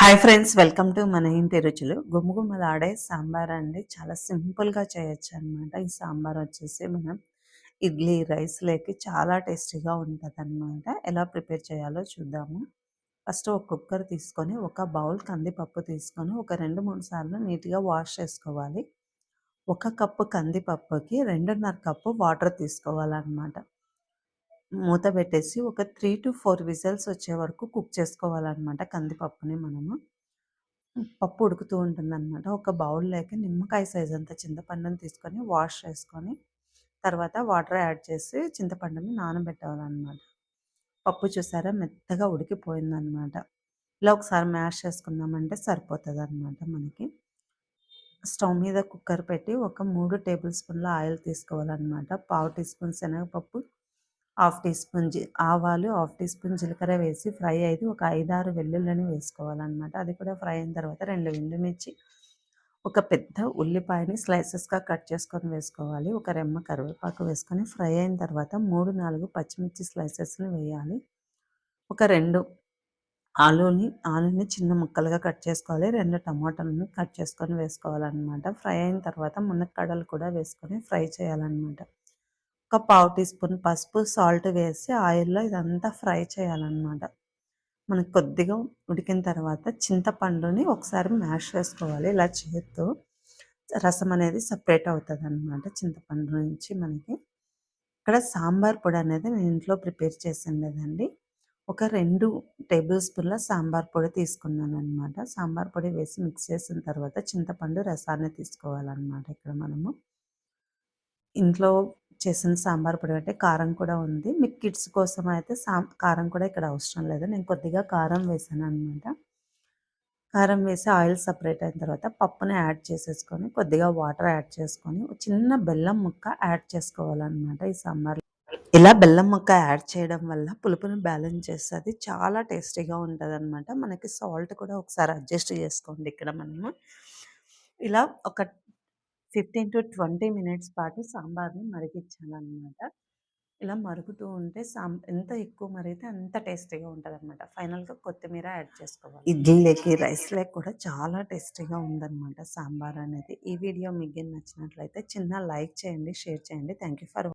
Hi friends welcome to మన ఇంటి రుచులు గుమ్మగుమ్మలాడే సాంబార్ అండి చాలా సింపుల్గా చేయొచ్చు అనమాట ఈ సాంబార్ వచ్చేసి మనం ఇడ్లీ రైస్ లేకి చాలా టేస్టీగా ఉంటుంది అనమాట ఎలా ప్రిపేర్ చేయాలో చూద్దాము. ఫస్ట్ ఒక కుక్కర్ తీసుకొని ఒక బౌల్ కందిపప్పు తీసుకొని ఒక రెండు మూడు సార్లు నీట్గా వాష్ చేసుకోవాలి. ఒక కప్పు కందిపప్పుకి రెండున్నర కప్పు వాటర్ తీసుకోవాలన్నమాట. మూత పెట్టేసి ఒక త్రీ టు ఫోర్ విజిల్స్ వచ్చే వరకు కుక్ చేసుకోవాలన్నమాట కందిపప్పుని మనము. పప్పు ఉడుకుతూ ఉంటుందన్నమాట. ఒక బౌల్లోకి నిమ్మకాయ సైజ్ అంత చింతపండుని తీసుకొని వాష్ చేసుకొని తర్వాత వాటర్ యాడ్ చేసి చింతపండుని నానబెట్టాలన్నమాట. పప్పు చూసారా? మెత్తగా ఉడికిపోయిందన్నమాట. ఇలా ఒకసారి మ్యాష్ చేసుకున్నామంటే సరిపోతుంది అనమాట మనకి. స్టవ్ మీద కుక్కర్ పెట్టి ఒక మూడు టేబుల్ స్పూన్ల ఆయిల్ తీసుకోవాలన్నమాట. పావు టీ స్పూన్ శనగపప్పు హాఫ్ టీ స్పూన్ ఆవాలు హాఫ్ టీ స్పూన్ జీలకర్ర వేసి ఫ్రై అయితే ఒక ఐదారు వెల్లుల్లిని వేసుకోవాలన్నమాట. అది కూడా ఫ్రై అయిన తర్వాత రెండు ఎండుమిర్చి ఒక పెద్ద ఉల్లిపాయని స్లైసెస్గా కట్ చేసుకొని వేసుకోవాలి. ఒక రెమ్మ కరివేపాకు వేసుకొని ఫ్రై అయిన తర్వాత మూడు నాలుగు పచ్చిమిర్చి స్లైసెస్ని వేయాలి. ఒక రెండు ఆలూని ఆలూని చిన్న ముక్కలుగా కట్ చేసుకోవాలి. రెండు టమాటాలను కట్ చేసుకొని వేసుకోవాలన్నమాట. ఫ్రై అయిన తర్వాత మునక్కడలు కూడా వేసుకొని ఫ్రై చేయాలన్నమాట. ఒక పావు టీ స్పూన్ పసుపు సాల్ట్ వేసి ఆయిల్లో ఇదంతా ఫ్రై చేయాలన్నమాట. మనకు కొద్దిగా ఉడికిన తర్వాత చింతపండుని ఒకసారి మ్యాష్ చేసుకోవాలి. ఇలా చేత్తో రసం అనేది సపరేట్ అవుతుంది అనమాట చింతపండు నుంచి మనకి. ఇక్కడ సాంబార్ పొడి అనేది నేను ఇంట్లో ప్రిపేర్ చేసిండేదండి. ఒక రెండు టేబుల్ స్పూన్ల సాంబార్ పొడి తీసుకున్నాను అనమాట సాంబార్ పొడి వేసి మిక్స్ చేసిన తర్వాత చింతపండు రసాన్ని తీసుకోవాలన్నమాట ఇక్కడ మనము. ఇంట్లో చేసిన సాంబార్ పొడి అంటే కారం కూడా ఉంది. మీకు కిడ్స్ కోసం అయితే సా కారం కూడా ఇక్కడ అవసరం లేదు. నేను కొద్దిగా కారం వేసాను అనమాట కారం వేసి ఆయిల్ సపరేట్ అయిన తర్వాత పప్పుని యాడ్ చేసేసుకొని కొద్దిగా వాటర్ యాడ్ చేసుకొని చిన్న బెల్లం ముక్క యాడ్ చేసుకోవాలన్నమాట ఈ సాంబార్ ఇలా బెల్లం ముక్క యాడ్ చేయడం వల్ల పులుపుని బ్యాలెన్స్ చేస్తుంది. చాలా టేస్టీగా ఉంటుంది అనమాట మనకి సాల్ట్ కూడా ఒకసారి అడ్జస్ట్ చేసుకోండి ఇక్కడ మనము. ఇలా ఒక ఫిఫ్టీన్ టు ట్వంటీ మినిట్స్ పాటు సాంబార్ని మరిగించాలన్నమాట. ఇలా మరుగుతూ ఉంటే సాం ఎంత ఎక్కువ మరిగితే అంత టేస్టీగా ఉంటుంది అనమాట ఫైనల్గా కొత్తిమీర యాడ్ చేసుకోవాలి. ఇడ్లీలోకి రైస్లోకి కూడా చాలా టేస్టీగా ఉందన్నమాట సాంబార్ అనేది. ఈ వీడియో మీకు నచ్చినట్లయితే చిన్న లైక్ చేయండి షేర్ చేయండి. Thank you for